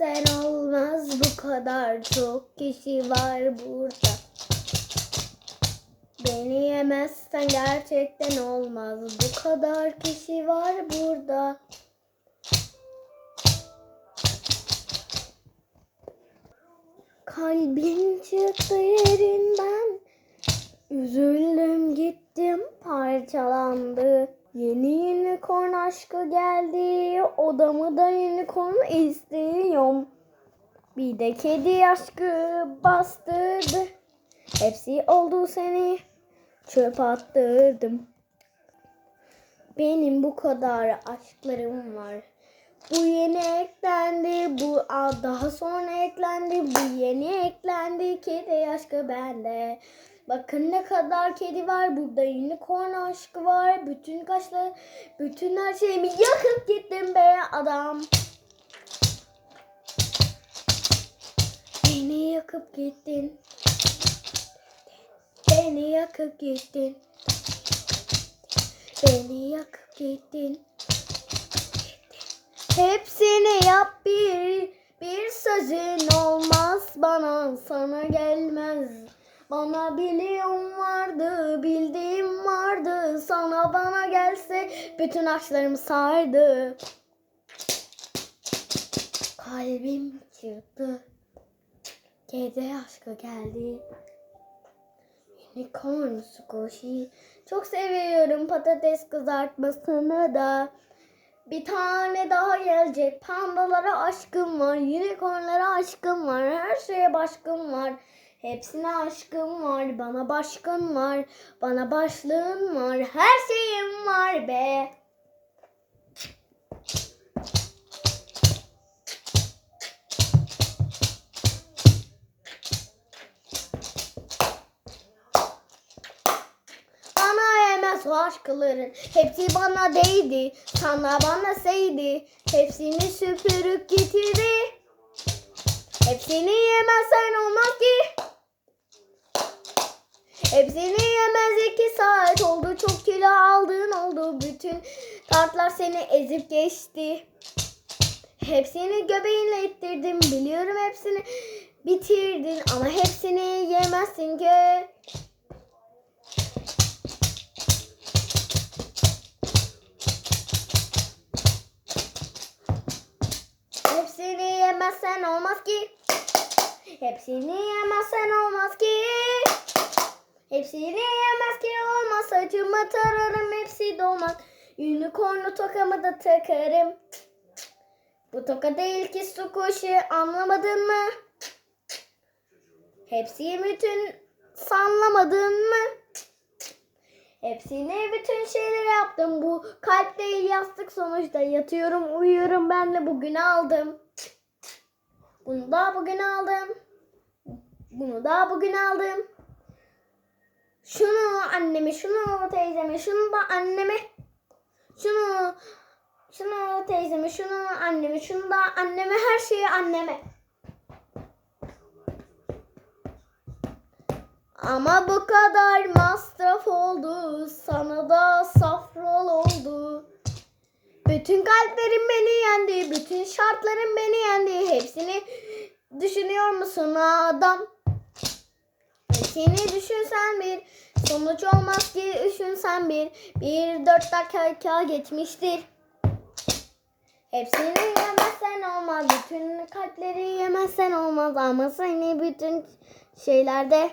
Yemezsen olmaz bu kadar çok kişi var burada. Beni yemezsen gerçekten olmaz bu kadar kişi var burada. Kalbim çıktı yerinden. Üzüldüm gittim parçalandı. Yeni unicorn aşkı geldi. Odamı da unicorn istiyorum. Bir de kedi aşkı bastırdı. Hepsi oldu seni çöp attırdım. Benim bu kadar aşklarım var. Bu yeni eklendi, bu daha sonra eklendi, bu yeni eklendi. Kedi aşkı bende. Bakın ne kadar kedi var. Burada unicorn aşkı var. Bütün kaşlar, bütün her şeyimi yakıp gittim be adam. Beni yakıp gittin. Beni yakıp gittin. Beni yakıp gittin. Hepsini yap bir bir sözün olmaz bana sana gelmez. Bana biliyorum vardı, bildiğim vardı. Sana bana gelse bütün aşklarım sardı. Kalbim çıktı. Kedi aşkı geldi. Unicorn squishy. Çok seviyorum patates kızartmasını da. Bir tane daha gelecek. Pandalara aşkım var. Unicornlara aşkım var. Her şeye başkım var. Hepsine aşkım var. Bana başkın var. Bana başlığın var. Her şeyim var be. O aşkların Hepsi bana değdi Sana bana seydi Hepsini süpürüp getirdi Hepsini yemezsen olmaz ki Hepsini yemez iki saat oldu. Çok kilo aldın oldu. Bütün tartlar seni ezip geçti. Hepsini göbeğinle ittirdim Biliyorum hepsini bitirdin. Ama hepsini yemezsin ki. Hepsini yemezsen olmaz ki. Hepsini yemezsen olmaz ki. Hepsini yemez ki olmaz. Saçımı tararım hepsi dolmaz. Unicornlu tokamı da takarım. Bu toka değil ki su kuşu anlamadın mı? Hepsi bütün sanlamadın mı? Hepsine bütün şeyleri yaptım. Bu kalp değil yastık sonuçta. Yatıyorum uyuyorum ben de bugün aldım. Bunu da bugün aldım. Bunu da bugün aldım. Şunu anneme, şunu teyzeme, şunu da anneme. Şunu şunu teyzeme, şunu anneme, şunu da anneme, her şeyi anneme. Ama bu kadar masraf oldu. Sana da safrol oldu. Bütün kalplerim beni yendi. Bütün şartlarım beni yendi. Hepsini düşünüyor musun adam? Hepsini düşünsen bir. Sonuç olmaz ki düşünsen bir. Bir dört dakika geçmiştir. Hepsini yemezsen olmaz. Bütün kalpleri yemezsen olmaz. Ama seni bütün şeylerde